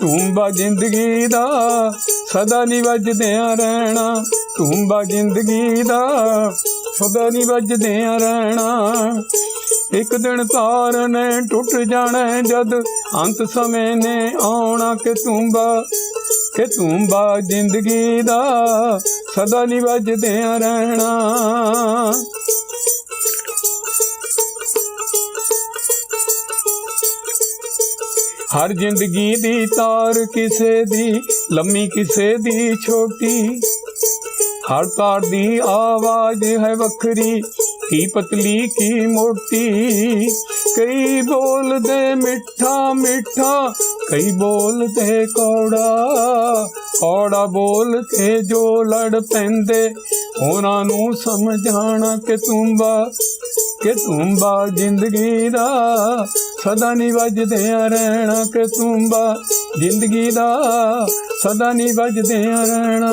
ਤੂੰਬਾ ਜ਼ਿੰਦਗੀ ਦਾ ਸਦਾ ਨਹੀਂ ਵੱਜਦਿਆਂ ਰਹਿਣਾ। ਤੂੰਬਾ ਜ਼ਿੰਦਗੀ ਦਾ ਸਦਾ ਨਹੀਂ ਵੱਜਦਿਆਂ ਰਹਿਣਾ। ਇੱਕ ਦਿਨ ਤਾਰ ਨੇ ਟੁੱਟ ਜਾਣਾ ਜਦ ਅੰਤ ਸਮੇਂ ਨੇ ਆਉਣਾ ਕਿ ਤੂੰਬਾ ਕਿ ਤੂੰਬਾ ਜ਼ਿੰਦਗੀ ਦਾ ਸਦਾ ਨਹੀਂ ਵੱਜਦਿਆਂ ਰਹਿਣਾ। ਹਰ ਜ਼ਿੰਦਗੀ ਦੀ ਤਾਰ ਕਿਸੇ ਦੀ, ਲੰਮੀ ਕਿਸੇ ਦੀ ਛੋਟੀ। ਹਰ ਤਾਰ ਦੀ ਆਵਾਜ਼ ਹੈ ਵੱਖਰੀ, ਕੀ ਪਤਲੀ, ਕੀ ਮੋਟੀ। ਕਈ ਬੋਲਦੇ ਮਿੱਠਾ ਮਿੱਠਾ, ਕਈ ਬੋਲਦੇ ਕੌੜਾ। ਕੌੜਾ ਬੋਲ ਕੇ ਜੋ ਲੜ ਪੈਂਦੇ, ਉਹਨਾਂ ਨੂੰ ਸਮਝਾਣਾ ਕਿ ਤੂੰਬਾ ਕਿ ਤੂੰਬਾ ਜ਼ਿੰਦਗੀ ਦਾ। ਸਦਾ ਨਹੀਂ ਵੱਜਦਿਆਂ ਰਹਿਣਾ ਕਿ ਤੂੰਬਾ ਜ਼ਿੰਦਗੀ ਦਾ ਸਦਾ ਨਹੀਂ ਵੱਜਦਿਆਂ ਰਹਿਣਾ।